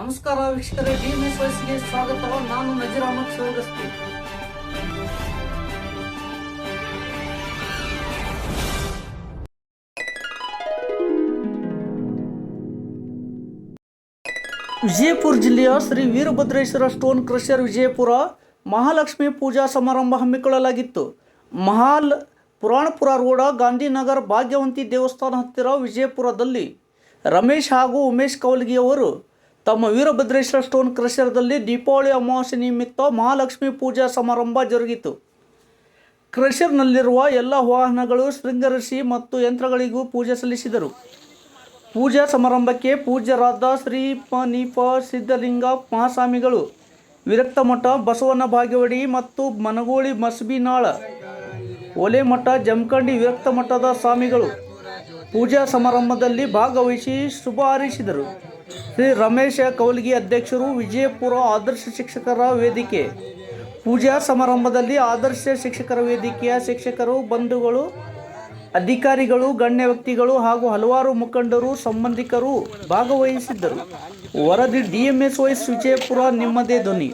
ನಮಸ್ಕಾರ ವೀಕ್ಷಕರೇ D S ವಯಸ್ಸಿಗೆ ಸ್ವಾಗತ ನಾನು ನಜೀರ್ ಅಹಮದ್ ಸೋಗಸ್ತಿ ವಿಜಯಪುರ ಜಿಲ್ಲೆಯ ಶ್ರೀ ವೀರಭದ್ರೇಶ್ವರ ಸ್ಟೋನ್ ಕ್ರಷರ್ ವಿಜಯಪುರ ಮಹಾಲಕ್ಷ್ಮಿ ಪೂಜಾ ಸಮಾರಂಭ ಹಮ್ಮಿಕೊಳ್ಳಲಾಗಿತ್ತು. ಮಹಾಲ್ ಪುರಾಣಪುರ ರೋಡ ಗಾಂಧಿನಗರ ಭಾಗ್ಯವಂತಿ ದೇವಸ್ಥಾನ ಹತ್ತಿರ ವಿಜಯಪುರದಲ್ಲಿ ರಮೇಶ್ ಹಾಗೂ ಉಮೇಶ್ ಕೌಲ್ಗಿ ಅವರು ತಮ್ಮ ವೀರಭದ್ರೇಶ್ವರ ಸ್ಟೋನ್ ಕ್ರಷರ್ದಲ್ಲಿ ದೀಪಾವಳಿ ಅಮಾವಾಸ್ಯೆ ನಿಮಿತ್ತ ಮಹಾಲಕ್ಷ್ಮಿ ಪೂಜಾ ಸಮಾರಂಭ ಜರುಗಿತು. ಕ್ರಷರ್ನಲ್ಲಿರುವ ಎಲ್ಲ ವಾಹನಗಳು ಶೃಂಗರಿಸಿ ಮತ್ತು ಯಂತ್ರಗಳಿಗೂ ಪೂಜೆ ಸಲ್ಲಿಸಿದರು. ಪೂಜಾ ಸಮಾರಂಭಕ್ಕೆ ಪೂಜ್ಯರಾದ ಶ್ರೀ ಪ ನೀಪ ಸಿದ್ಧಲಿಂಗ ಮಹಾಸ್ವಾಮಿಗಳು, ವಿರಕ್ತ ಮಠ ಬಸವನ ಭಾಗ್ಯವಡಿ ಮತ್ತು ಮನಗೋಳಿ ಮಸ್ಬಿನಾಳ ಒಲೆಮಠ ಜಮಖಂಡಿ ವಿರಕ್ತ ಮಠದ ಸ್ವಾಮಿಗಳು ಪೂಜಾ ಸಮಾರಂಭದಲ್ಲಿ ಭಾಗವಹಿಸಿ ಶುಭ ಹಾರೈಸಿದರು. ಶ್ರೀ ರಮೇಶ ಕೌಲ್ಗಿ ಅಧ್ಯಕ್ಷರು ವಿಜಯಪುರ ಆದರ್ಶ ಶಿಕ್ಷಕರ ವೇದಿಕೆ. ಪೂಜಾ ಸಮಾರಂಭದಲ್ಲಿ ಆದರ್ಶ ಶಿಕ್ಷಕರ ವೇದಿಕೆಯ ಶಿಕ್ಷಕರು, ಬಂಧುಗಳು, ಅಧಿಕಾರಿಗಳು, ಗಣ್ಯ ವ್ಯಕ್ತಿಗಳು ಹಾಗೂ ಹಲವಾರು ಮುಖಂಡರು, ಸಂಬಂಧಿಕರು ಭಾಗವಹಿಸಿದ್ದರು. ವರದಿ ಡಿಎಂಎಸ್ ವೈಸ್ ವಿಜಯಪುರ, ನಿಮ್ಮದೇ ಧ್ವನಿ.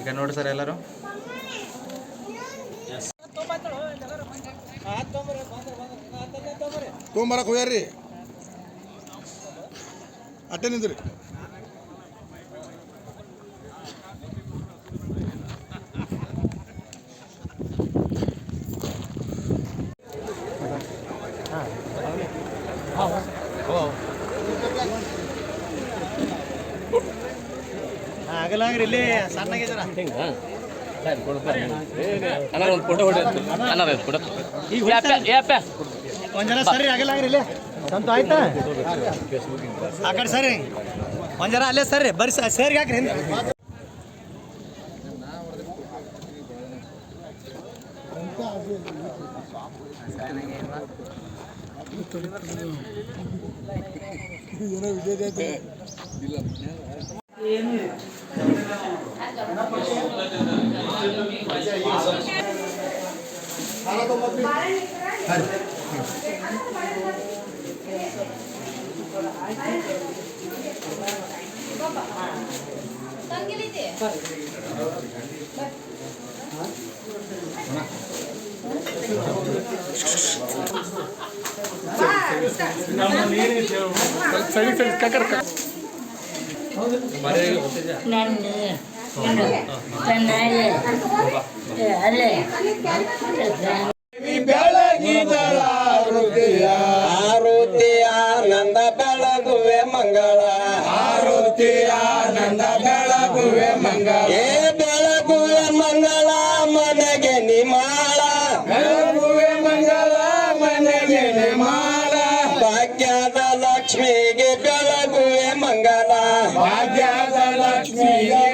ಈಗ ನೋಡಿ ಸರ್ ಎಲ್ಲರೂ. ತೊಗೊಂಬರಕ್ಕೆ ಹೋಗ್ಯಾರ್ರಿ. ಅಟ್ಟೆ ನಿಂದ್ರಿ. ಆಗಲಾಗ್ರಿ ಇಲ್ಲಿ ಸಣ್ಣಗಿದಾರ ಒಂದು ಫೋಟೋ ಹೊಡೆ ಅಣ್ಣ ಒಂದು ಫೋಟೋ ಯಾಪ ಯಾಪ ಒಂದ್ ಜನ ಸರಿ ಆಗಲ್ಲ ಇಲ್ಲಿ. ಸಂತು ಆಯ್ತಾ? ಆ ಕಡೆ ಸರಿ. ಒಂದ್ಸಲ ಅಲ್ಲೇ ಸರಿ. ಬರ್ರಿ ಸರ್ ಸೇರ್ಗೆ ಹಾಕ್ರಿ. ಹಿಂದೆ ಏನೋ ವಿಜಯ ನನ್ನ ಚೆನ್ನಾಗಿ ಅಲ್ಲೇ ಆರುತಿ ಆನಂದ ಬೆಳಗುವೆ ಮಂಗಳ. ಆರುತಿ ಆನಂದ ಬೆಳಗುವೆ ಮಂಗಳ. ಏ ಬೆಳಗುವೆ ಮಂಗಳ ಮನೆಗೆ ನಿಮಾಳ ಬೆಳಗುವೆ ಮಂಗಳ. ಮನೆಗೆ ನಿಮಾಳ ಭಾಗ್ಯದ ಲಕ್ಷ್ಮಿಗೆ ಬೆಳಗುವೆ ಮಂಗಳ. ಭಾಗ್ಯದ ಲಕ್ಷ್ಮಿಗೆ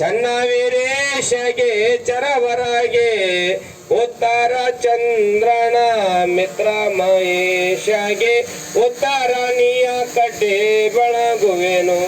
ಚನ್ನ ವೀರೇಶಗೆ ಚರವರಗೆ ಉತ್ತರ ಚಂದ್ರನ ಮಿತ್ರ ಮಹೇಶಗೆ ಉತ್ತರ ನಿಯ ಕಟ್ಟೆ ಬಳಗುವೆನು.